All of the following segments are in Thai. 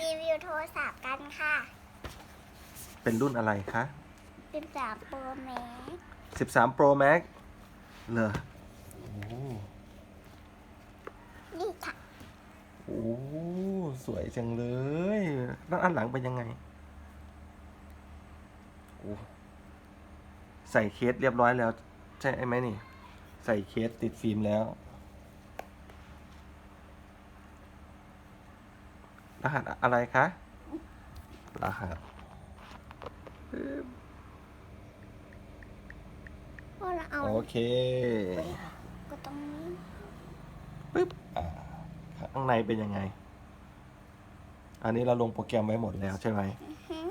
รีวิวโทรศัพท์กันค่ะ เป็นรุ่นอะไรคะเป็นสามโปรแม็ก13 Pro Max เหรอโอ้นี่ค่ะ โหสวยจังเลย แล้วอันหลังเป็นยังไงโอ้ใส่เคสเรียบร้อยแล้ว ใช่ไหมนี่ ใส่เคสติดฟิล์มแล้ว รหัสอะไรคะ รหัสพอเราเอาโอเคก็ตรงนี้ปึ๊บอ่าข้างในเป็นยังไง อันนี้เราลงโปรแกรมไว้หมดแล้วใช่ไหมอื้อหือ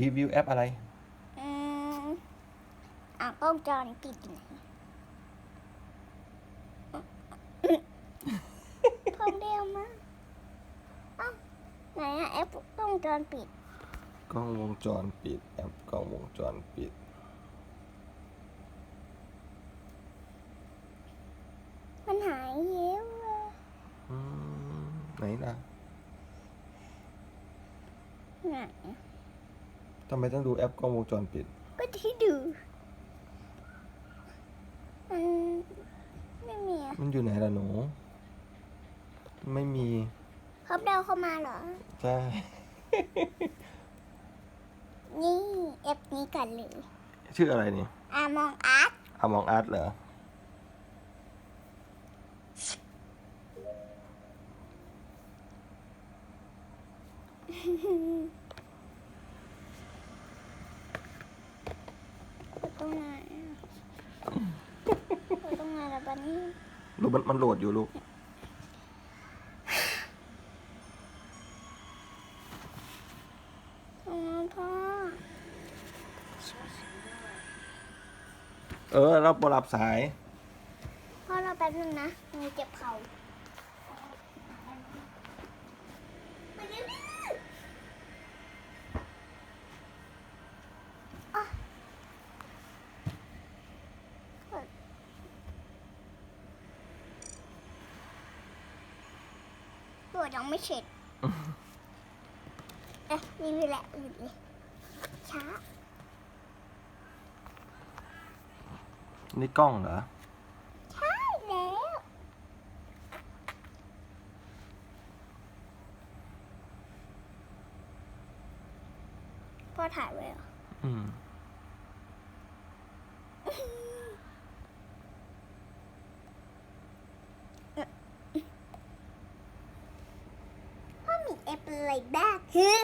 รีวิวแอปอะไร อืมอะกล้องจอนี่ติดอยู่ไหนเพิ่มเร็วมากเอ้าไหนอะ แอปกล้องจอปิด กล้องวงจรปิดแอปกล้องวงจรปิด มันหายเย้วเลยอืมไหนล่ะไหนทำไมต้องดูแอปกล้องวงจรปิด ก็ที่ดู มันไม่มีอะ มันอยู่ไหนล่ะหนู ไม่มี เขาเดาเข้ามาเหรอ ใช่ นี่แอปนี้กันเลยชื่ออะไรนี่อามองอาร์ตอมองอาร์ตเหรอ ตรงไหนอะ ตรงไหนละบันนี้ลูกมันมันโหลดอยู่ลูก อ๋อพ่อ เออ เราปรับสาย พ่อเราแป๊บนึงนะมีเจ็บเข่ามาเร็วอะตัวยังไม่เสร็จ เอ๊ะนี่มีแหละอื่นเลยช้า นี่กล้องเหรอ ใช่แล้ว พ่อถ่ายไว้เหรอ อืม พ่อมีแอปอะไรบ้างฮึ